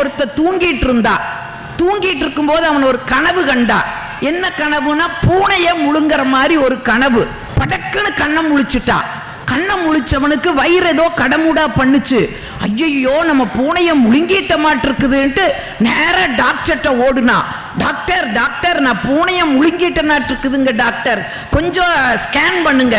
ஒருத்த தூங்கிட்டு இருந்தா தூங்கிட்டு இருக்கும்போது அவன் ஒரு கனவு கண்டா. என்ன கனவுனா பூனைய முழுங்குற மாதிரி ஒரு கனவு. படக்குன்னு கண்ணை முழிச்சிட்டா. கண்ணை முழிச்சவனுக்கு வயிறு ஏதோ கடமுடா பண்ணுச்சு. ஐயையோ நம்ம பூனைய முழுங்கிட்ட மாட்டிருக்குதுன்ட்டு நேர டாக்டர்கிட்ட ஓடுனா. டாக்டர் டாக்டர் நான் பூனைய முழுங்கிட்ட இருக்குதுங்க டாக்டர் கொஞ்சம் ஸ்கேன் பண்ணுங்க.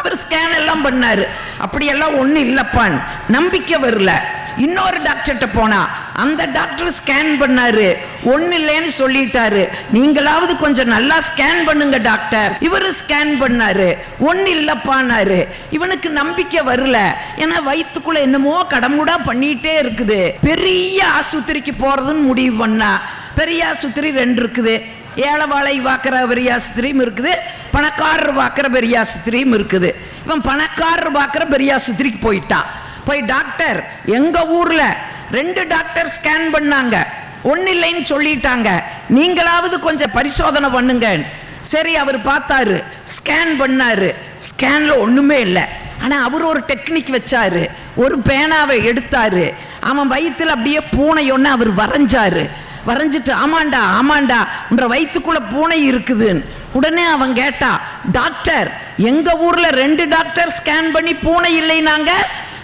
அவர் ஸ்கேன் எல்லாம் பண்ணாரு. அப்படியெல்லாம் ஒன்றும் இல்லைப்பான். நம்பிக்கை வரல. இன்னொரு டாக்டர்கிட்ட போனா அந்த டாக்டர் ஸ்கேன் பண்ணாரு. ஒன்னு இல்லைன்னு சொல்லிட்டாரு. நீங்களாவது கொஞ்சம் நல்லா ஸ்கேன் பண்ணுங்க டாக்டர். இவரு ஸ்கேன் பண்ணாரு. ஒன்னு இல்லப்பானாரு இவனுக்கு நம்பிக்கை வரல. ஏன்னா வயிற்றுக்குள்ள என்னமோ கடமுடா பண்ணிட்டே இருக்குது. பெரிய ஆஸ்பத்திரிக்கு போறதுன்னு முடிவு பண்ணா. பெரிய ஆஸ்பத்திரி ரெண்டு இருக்குது. ஏழைவாழை வாக்குற ஆஸ்பத்திரியும் இருக்குது. பணக்காரர் வாக்குற ஆஸ்பத்திரியும் இருக்குது. இவன் பணக்காரர் வாக்குற ஆஸ்பத்திரிக்கு போயிட்டான் போய் டாக்டர் எங்க ஊர்ல ரெண்டு டாக்டர் ஸ்கேன் பண்ணாங்க. ஒன்றும் இல்லைன்னு சொல்லிட்டாங்க. நீங்களாவது கொஞ்சம் பரிசோதனை பண்ணுங்க. சரி அவர் பார்த்தாரு. ஸ்கேன் பண்ணாரு. ஸ்கேனில் ஒன்றுமே இல்லை. ஆனால் அவர் ஒரு டெக்னிக் வச்சாரு. ஒரு பேனாவை எடுத்தாரு. அவன் வயிற்றுல அப்படியே பூனை ஒன்று அவர் வரைஞ்சாரு. வரைஞ்சிட்டு ஆமாண்டா ஆமாண்டா உன்ற வயிற்றுக்குள்ள பூனை இருக்குதுன்னு. உடனே அவன் கேட்டா டாக்டர் எங்கள் ஊரில் ரெண்டு டாக்டர் ஸ்கேன் பண்ணி பூனை இல்லைனாங்க?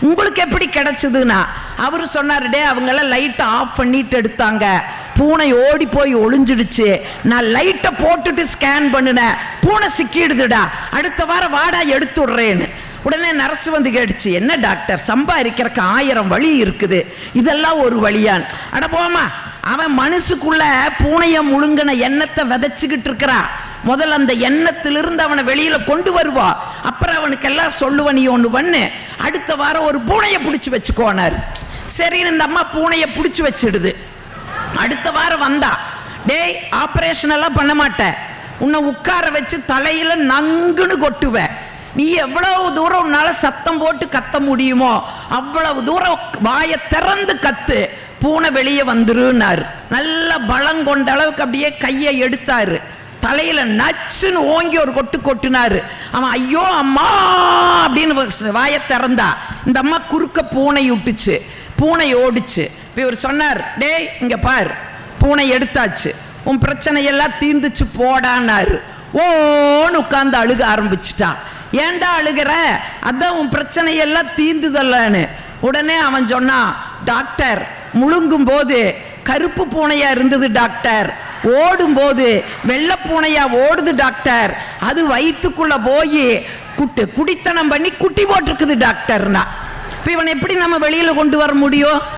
உங்களுக்கு எப்படி கிடைச்சதுன்னா அவர் சொன்னார் டே அவங்கெல்லாம் லைட்டை ஆஃப் பண்ணிட்டு எடுத்தாங்க. பூனை ஓடி போய் ஒளிஞ்சிடுச்சு. நான் லைட்டை போட்டுட்டு ஸ்கேன் பண்ணினேன். பூனை சிக்கிடுதுடா. அடுத்த வாரம் வாடா எடுத்து விடுறேன்னு. உடனே நர்ஸ் வந்து கேட்டுச்சு என்ன டாக்டர்? சம்பாதிக்கிறக்கு ஆயிரம் வழி இருக்குது. இதெல்லாம் ஒரு வழியான். அட போமா அவன் மனசுக்குள்ள பூனைய முழுங்கின எண்ணத்தை விதைச்சுக்கிட்டு இருக்கிறான் முதல்ல அந்த எண்ணத்திலிருந்து அவனை வெளியில கொண்டு வருவா. அப்புறம் அவனுக்கு எல்லாம் சொல்லுவ நீ ஒன்று பண்ணு. அடுத்த வாரம் ஒரு பூனையை பிடிச்சி வச்சுக்கோனார் சரின்னு இந்த அம்மா பூனையை பிடிச்சி வச்சிடுது. அடுத்த வாரம் வந்தா. டேய் ஆப்ரேஷன் எல்லாம் பண்ண மாட்டேன் உன்னை உட்கார வச்சு தலையில நங்குன்னு கொட்டுவ. நீ எவ்வளவு தூரம் உன்னால சத்தம் போட்டு கத்த முடியுமோ அவ்வளவு தூரம் வாயை திறந்து கத்து. பூனை வெளியே வந்துருன்னாரு. நல்ல பலம் கொண்ட அளவுக்கு அப்படியே கையை எடுத்தாரு. தலையில நச்சுன்னு ஓங்கி ஒரு கொட்டு கொட்டினாரு. அவன் ஐயோ அம்மா! அப்படின்னு வாயை திறந்தா. இந்த அம்மா குறுக்க பூனை விட்டுச்சு. பூனை ஓடிச்சு. இப்போ இவர் சொன்னார் டேய் இங்க பார். பூனை எடுத்தாச்சு. உன் பிரச்சனையெல்லாம் தீந்துச்சு போடான்னாரு. ஓன்னு உட்காந்து அழுக ஆரம்பிச்சிட்டான். ஏன்டா அழுகிற? அதான் உன் பிரச்சனையெல்லாம் தீந்துதல்லான்னு உடனே அவன் சொன்னான் டாக்டர் முழுங்கும் போது கருப்பு பூனையா இருந்தது டாக்டர். ஓடும் போது வெள்ளை ஓடுது டாக்டர். அது வயிற்றுக்குள்ள போய் குட்டு குடித்தனம் பண்ணி குட்டி போட்டிருக்குது டாக்டர்னா. இப்போ இவனை எப்படி நம்ம வெளியில கொண்டு வர முடியும்?